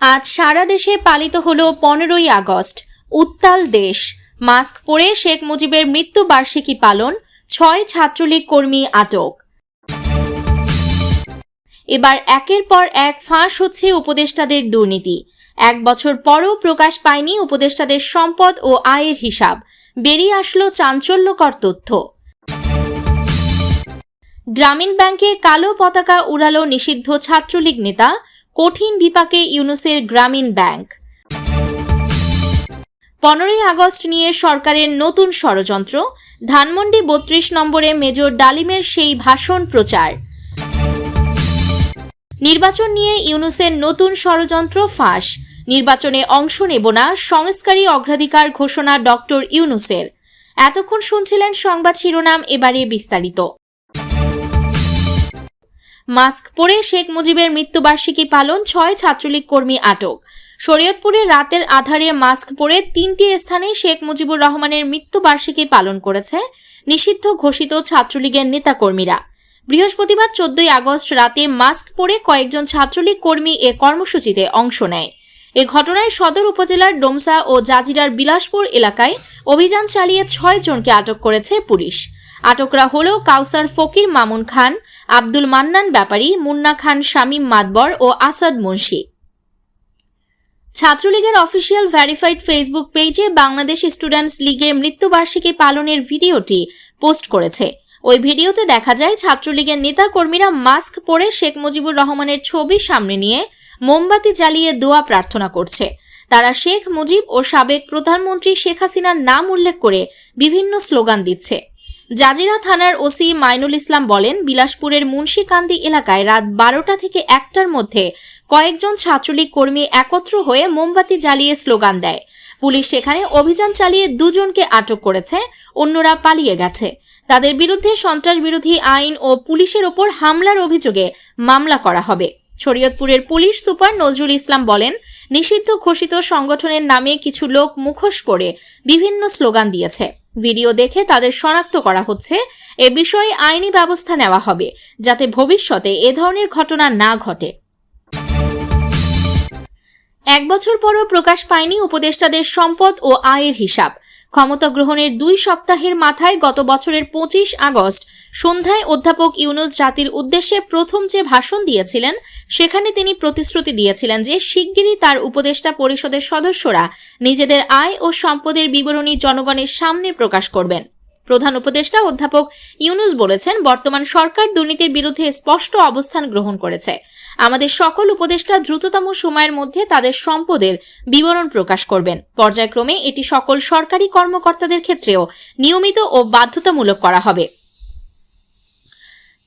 আজ সারা দেশে পালিত হলো পনেরোই আগস্ট। উত্তাল দেশ। মাস্ক পরে শেখ মুজিবের মৃত্যু বার্ষিকী পালন, ছয় ছাত্রলীগ কর্মী আটক। এবার একের পর এক ফাঁস হচ্ছে উপদেষ্টাদের দুর্নীতি। এক বছর পরও প্রকাশ পায়নি উপদেষ্টাদের সম্পদ ও আয়ের হিসাব। বেরিয়ে আসলো চাঞ্চল্যকর তথ্য। গ্রামীণ ব্যাংকে কালো পতাকা উড়ালো নিষিদ্ধ ছাত্রলীগ নেতা কঠিন বিপাকে ইউনুসের গ্রামীণ ব্যাংক। পনেরোই আগস্ট নিয়ে সরকারের নতুন ষড়যন্ত্র। ধানমন্ডি বত্রিশ নম্বরে মেজর ডালিমের সেই ভাষণ প্রচার। নির্বাচন নিয়ে ইউনুসের নতুন ষড়যন্ত্র ফাঁস। নির্বাচনে অংশ নেব না সংস্কারী অগ্রাধিকার ঘোষণা ডক্টর ইউনুসের। এতক্ষণ শুনছিলেন সংবাদ শিরোনাম, এবারে বিস্তারিত। মাস্ক পরে শেখ মুজিবের মৃত্যুবার্ষিকী পালন ছয় ছাত্রলীগ কর্মী আটক। শরীয়তপুরে রাতের আধারে মাস্ক পরে তিনটি স্থানে শেখ মুজিবুর রহমানের মৃত্যুবার্ষিকী পালন করেছে নিষিদ্ধ ঘোষিত ছাত্রলীগের নেতাকর্মীরা। বৃহস্পতিবার চোদ্দই আগস্ট রাতে মাস্ক পরে কয়েকজন ছাত্রলীগ কর্মী এ কর্মসূচিতে অংশ নেয়। এ ঘটনায় সদর উপজেলার ডোমসা ও জাজিরার বিলাসপুর এলাকায় অভিযান চালিয়ে ছয় জনকে আটক করেছে পুলিশ। আটকরা হল কাউসার ফকির মামুন খান, আব্দুল মান্নান ব্যাপারী, মুন্না খান শামীম মাতবর ও আসাদ মুন্সি। ছাত্রলীগের অফিসিয়াল ভেরিফাইড ফেসবুক পেজে বাংলাদেশ স্টুডেন্টস লীগের মৃত্যুবার্ষিকী পালনের ভিডিওটি পোস্ট করেছে। ওই ভিডিওতে দেখা যায় ছাত্রলীগের নেতা কর্মীরা মাস্ক পরে শেখ মুজিবুর রহমানের ছবি সামনে নিয়ে মোমবাতি জ্বালিয়ে দোয়া প্রার্থনা করছে। তারা শেখ মুজিব ও সাবেক প্রধানমন্ত্রী শেখ হাসিনার নাম উল্লেখ করে বিভিন্ন স্লোগান দিচ্ছে। জাজিরা থানার ওসি মাইনুল ইসলাম বলেন, বিলাসপুরের মুন্সিকান্দি এলাকায় রাত বারোটা থেকে একটার মধ্যে কয়েকজন ছাত্রলীগ কর্মী একত্র হয়ে মোমবাতি জ্বালিয়ে স্লোগান দেয়। পুলিশ সেখানে অভিযান চালিয়ে দুজনকে আটক করেছে, অন্যরা পালিয়ে গেছে। তাদের বিরুদ্ধে সন্ত্রাস বিরোধী আইন ও পুলিশের ওপর হামলার অভিযোগে মামলা করা হবে। শরীয়তপুরের পুলিশ সুপার নজরুল ইসলাম বলেন, নিষিদ্ধ ঘোষিত সংগঠনের নামে কিছু লোক মুখোশ পরে বিভিন্ন স্লোগান দিয়েছে। ভিডিও দেখে তাদের শনাক্ত করা হচ্ছে, এ বিষয়ে আইনি ব্যবস্থা নেওয়া হবে, যাতে ভবিষ্যতে এ ধরনের ঘটনা না ঘটে। এক বছর পরও প্রকাশ পায়নি উপদেষ্টাদের সম্পদ ও আয়ের হিসাব। ক্ষমতা গ্রহণের দুই সপ্তাহের মাথায় গত বছরের পঁচিশ আগস্ট সন্ধ্যায় অধ্যাপক ইউনুস জাতির উদ্দেশ্যে প্রথম যে ভাষণ দিয়েছিলেন, সেখানে তিনি প্রতিশ্রুতি দিয়েছিলেন যে শিগগিরই তার উপদেষ্টা পরিষদের সদস্যরা নিজেদের আয় ও সম্পদের বিবরণী জনগণের সামনে প্রকাশ করবেন। প্রধান উপদেষ্টা অধ্যাপক ইউনুস বলেছেন, বর্তমান সরকার দুর্নীতির বিরুদ্ধে স্পষ্ট অবস্থান গ্রহণ করেছে। আমাদের সকল উপদেষ্টা দ্রুততম সময়ের মধ্যে তাদের সম্পদের বিবরণ প্রকাশ করবেন। পর্যায়ক্রমে এটি সকল সরকারি কর্মকর্তাদের ক্ষেত্রেও নিয়মিত ও বাধ্যতামূলক করা হবে।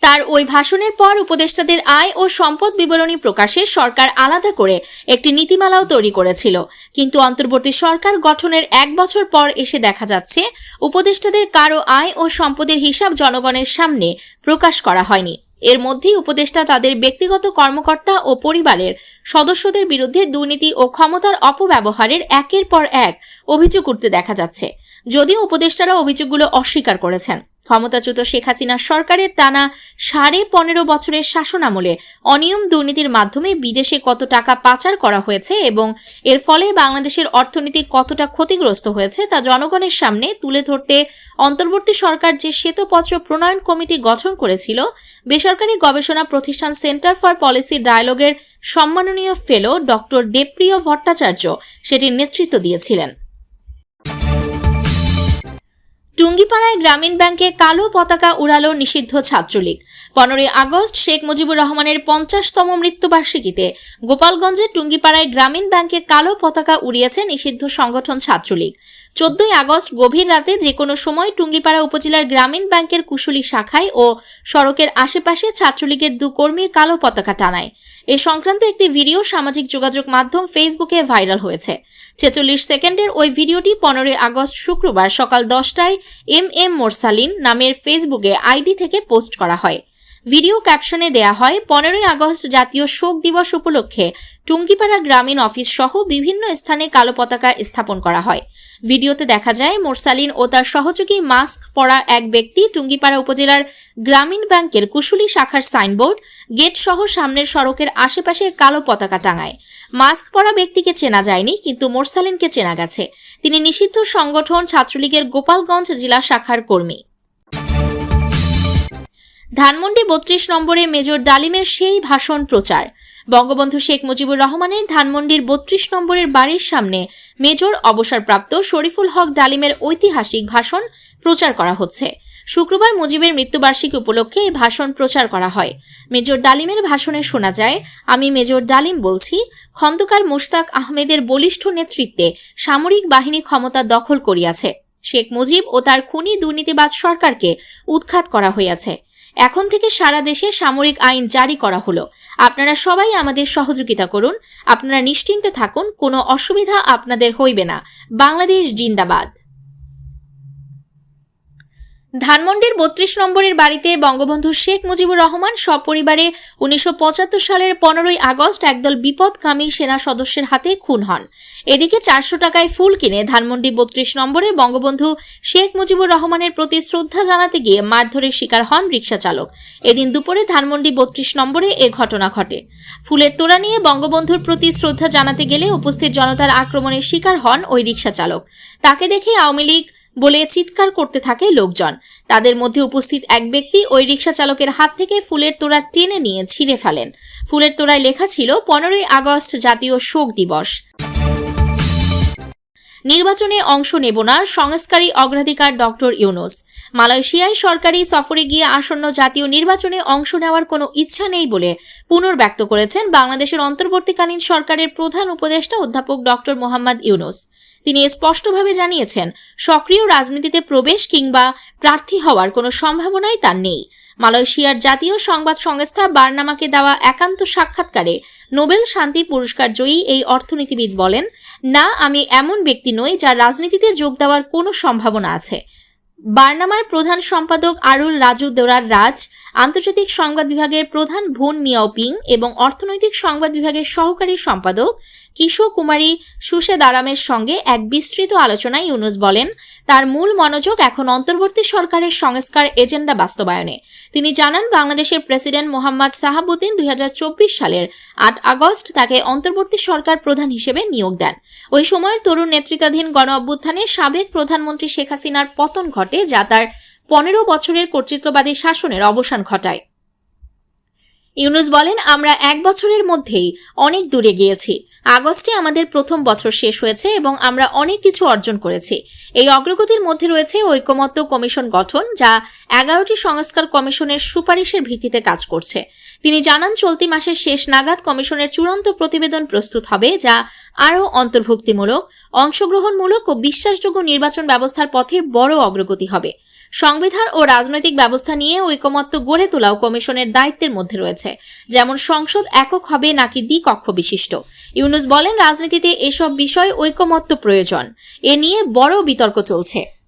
তার ওই ভাষণের পর উপদেষ্টাদের আয় ও সম্পদ বিবরণী প্রকাশে সরকার আলাদা করে একটি নীতিমালাও তৈরি করেছিল। কিন্তু অন্তর্বর্তী সরকার গঠনের এক বছর পর এসে দেখা যাচ্ছে, উপদেষ্টাদের কারও আয় ও সম্পদের হিসাব জনগণের সামনে প্রকাশ করা হয়নি। এর মধ্যেই উপদেষ্টা তাদের ব্যক্তিগত কর্মকর্তা ও পরিবারের সদস্যদের বিরুদ্ধে দুর্নীতি ও ক্ষমতার অপব্যবহারের একের পর এক অভিযোগ উঠতে দেখা যাচ্ছে। যদিও উপদেষ্টারা অভিযোগগুলো অস্বীকার করেছেন। ক্ষমতাচ্যুত শেখ হাসিনা সরকারের টানা সাড়ে পনেরো বছরের শাসনামলে অনিয়ম দুর্নীতির মাধ্যমে বিদেশে কত টাকা পাচার করা হয়েছে এবং এর ফলে বাংলাদেশের অর্থনীতি কতটা ক্ষতিগ্রস্ত হয়েছে তা জনগণের সামনে তুলে ধরতে অন্তর্বর্তী সরকার যে শ্বেতপত্র প্রণয়ন কমিটি গঠন করেছিল, বেসরকারি গবেষণা প্রতিষ্ঠান সেন্টার ফর পলিসি ডায়ালগের সম্মাননীয় ফেলো ডক্টর দেবপ্রিয় ভট্টাচার্য সেটির নেতৃত্ব দিয়েছিলেন। টুঙ্গিপাড়ায় গ্রামীণ ব্যাংকে কালো পতাকা উড়ালো নিষিদ্ধ ছাত্রলীগ। পনেরোই আগস্ট শেখ মুজিবুর রহমানের পঞ্চাশতম মৃত্যুবার্ষিকীতে গোপালগঞ্জের টুঙ্গিপাড়ায় গ্রামীণ ব্যাংকে কালো পতাকা উড়িয়েছে নিষিদ্ধ সংগঠন ছাত্রলীগ। চোদ্দই আগস্ট গভীর রাতে যে কোনো সময় টুঙ্গিপাড়া উপজেলার গ্রামীণ ব্যাংকের কুশুলি শাখায় ও সড়কের আশেপাশে ছাত্রলীগের দু কর্মী কালো পতাকা টানায়। এ সংক্রান্ত একটি ভিডিও সামাজিক যোগাযোগ মাধ্যম ফেসবুকে ভাইরাল হয়েছে। ছেচল্লিশ সেকেন্ডের ওই ভিডিওটি পনেরোই আগস্ট শুক্রবার সকাল দশটায় এম এম মোরসালিন নামের ফেসবুকে আইডি থেকে পোস্ট করা হয়। ভিডিও ক্যাপশনে দেয়া হয়, পনেরোই আগস্ট জাতীয় শোক দিবস উপলক্ষে টুঙ্গিপাড়া গ্রামীণ অফিস সহ বিভিন্ন স্থানে কালো পতাকা স্থাপন করা হয়। ভিডিওতে দেখা যায়, মোরসালিন ও তার সহযোগী মাস্ক পরা এক ব্যক্তি টুঙ্গিপাড়া উপজেলার গ্রামীণ ব্যাংকের কুশুলি শাখার সাইনবোর্ড, গেট সহ সামনের সড়কের আশেপাশে কালো পতাকা টাঙায়। মাস্ক পরা ব্যক্তিকে চেনা যায়নি, কিন্তু মোরসালিনকে চেনা গেছে। তিনি নিষিদ্ধ সংগঠন ছাত্রলীগের গোপালগঞ্জ জেলা শাখার কর্মী। ধানমন্ডি বত্রিশ নম্বরে মেজর ডালিমের সেই ভাষণ প্রচার। বঙ্গবন্ধু শেখ মুজিবুর রহমানের ধানমন্ডির বত্রিশ নম্বরের বাড়ির সামনে মেজর অবসরপ্রাপ্ত শরীফুল হক ডালিমের ঐতিহাসিক ভাষণ প্রচার করা হচ্ছে। শুক্রবার মুজিবের মৃত্যুবার্ষিকী উপলক্ষে এই ভাষণ প্রচার করা হয়। মেজর ডালিমের ভাষণে শোনা যায়, আমি মেজর ডালিম বলছি। খন্দকার মুশতাক আহমেদের বলিষ্ঠ নেতৃত্বে সামরিক বাহিনী ক্ষমতা দখল করিয়াছে। শেখ মুজিব ও তার খুনি দুর্নীতিবাজ সরকারকে উৎখাত করা হইয়াছে। এখন থেকে সারা দেশে সামরিক আইন জারি করা হলো। আপনারা সবাই আমাদের সহযোগিতা করুন। আপনারা নিশ্চিন্তে থাকুন, কোনো অসুবিধা আপনাদের হইবে না। বাংলাদেশ জিন্দাবাদ। ধানমন্ডির বত্রিশ নম্বরের বাড়িতে বঙ্গবন্ধু শেখ মুজিবুর রহমান সপরিবারে উনিশশো পঁচাত্তর সালের পনেরোই আগস্ট একদল বিপদকামী সেনা সদস্যের হাতে খুন হন। এদিকে চারশো টাকায় ফুল কিনে ধানমন্ডি বত্রিশ নম্বরে বঙ্গবন্ধু শেখ মুজিবুর রহমানের প্রতি শ্রদ্ধা জানাতে গিয়ে মারধরের শিকার হন রিকশা চালক এদিন দুপুরে ধানমন্ডি বত্রিশ নম্বরে এ ঘটনা ঘটে। ফুলের তোড়া নিয়ে বঙ্গবন্ধুর প্রতি শ্রদ্ধা জানাতে গেলে উপস্থিত জনতার আক্রমণের শিকার হন ওই রিকশা চালক তাকে দেখে আওয়ামী লীগ বলে চিৎকার করতে থাকে লোকজন। তাদের মধ্যে উপস্থিত এক ব্যক্তি ওই রিক্সা চালকের হাত থেকে ফুলের তোড়া টেনে নিয়ে ছিঁড়ে ফেলেন। ফুলের তোড়ায় লেখা ছিল, পনেরোই আগস্ট জাতীয় শোক দিবস। নির্বাচনে অংশ নেব না সংস্কারী অগ্রাধিকার ডক্টর ইউনুস। মালয়েশিয়ায় সরকারি সফরে গিয়ে আসন্ন জাতীয় নির্বাচনে অংশ নেওয়ার কোনো ইচ্ছা নেই বলে পুনর্ব্যক্ত করেছেন বাংলাদেশের অন্তর্বর্তীকালীন সরকারের প্রধান উপদেষ্টা অধ্যাপক ডক্টর মোহাম্মদ ইউনুস। তিনি স্পষ্টভাবে জানিয়েছেন, সক্রিয় রাজনীতিতে প্রবেশ কিংবা প্রার্থী হওয়ার কোনো সম্ভাবনাই তার নেই। মালয়েশিয়ার জাতীয় সংবাদ সংস্থা বার্নামাকে দেওয়া একান্ত সাক্ষাৎকারে নোবেল শান্তি পুরস্কার জয়ী এই অর্থনীতিবিদ বলেন, না, আমি এমন ব্যক্তি নই যার রাজনীতিতে যোগ দেওয়ার কোনো সম্ভাবনা আছে। বার্নামার প্রধান সম্পাদক আরুল রাজু দোরার রাজ, আন্তর্জাতিক সংবাদ বিভাগের প্রধান ভুন মিয়াও পিং এবং অর্থনৈতিক সংবাদ বিভাগের সহকারী সম্পাদক কিশোর কুমারী সুশে দারামের সঙ্গে এক বিস্তৃত আলোচনায় ইউনুস বলেন, তার মূল মনোযোগ এখন অন্তর্বর্তী সরকারের সংস্কার এজেন্ডা বাস্তবায়নে। তিনি জানান, বাংলাদেশের প্রেসিডেন্ট মোহাম্মদ সাহাবুদ্দিন দুই হাজার চব্বিশ সালের আট আগস্ট তাকে অন্তর্বর্তী সরকার প্রধান হিসেবে নিয়োগ দেন। ওই সময়ের তরুণ নেতৃত্বাধীন গণ অভ্যুত্থানে সাবেক প্রধানমন্ত্রী শেখ হাসিনার পতন ঘটে যা তার পনেরো বছরের কর্তৃত্ববাদী শাসনের অবসান ঘটায়। ইউনুস বলেন, আমরা এক বছরের মধ্যেই অনেক দূরে গিয়েছি। আগস্টে আমাদের প্রথম বছর শেষ হয়েছে এবং আমরা অনেক কিছু অর্জন করেছি। এই অগ্রগতির মধ্যে রয়েছে ঐকমত্য কমিশন গঠন, যা এগারোটি সংস্কার কমিশনের সুপারিশের ভিত্তিতে কাজ করছে। তিনি জানান, চলতি মাসের শেষ নাগাদ কমিশনের চূড়ান্ত প্রতিবেদন প্রস্তুত হবে, যা আরও অন্তর্ভুক্তিমূলক, অংশগ্রহণমূলক ও বিশ্বাসযোগ্য নির্বাচন ব্যবস্থার পথে বড় অগ্রগতি হবে। সংবিধান ও রাজনৈতিক ব্যবস্থা নিয়ে ঐকমত্য গড়ে তোলাও কমিশনের দায়িত্বের মধ্যে রয়েছে। যেমন, সংসদ একক হবে নাকি দ্বিকক্ষ বিশিষ্ট? ইউনুস বলেন, রাজনীতিতে এসব বিষয় ঐকমত্য প্রয়োজন। এ নিয়ে বড় বিতর্ক চলছে।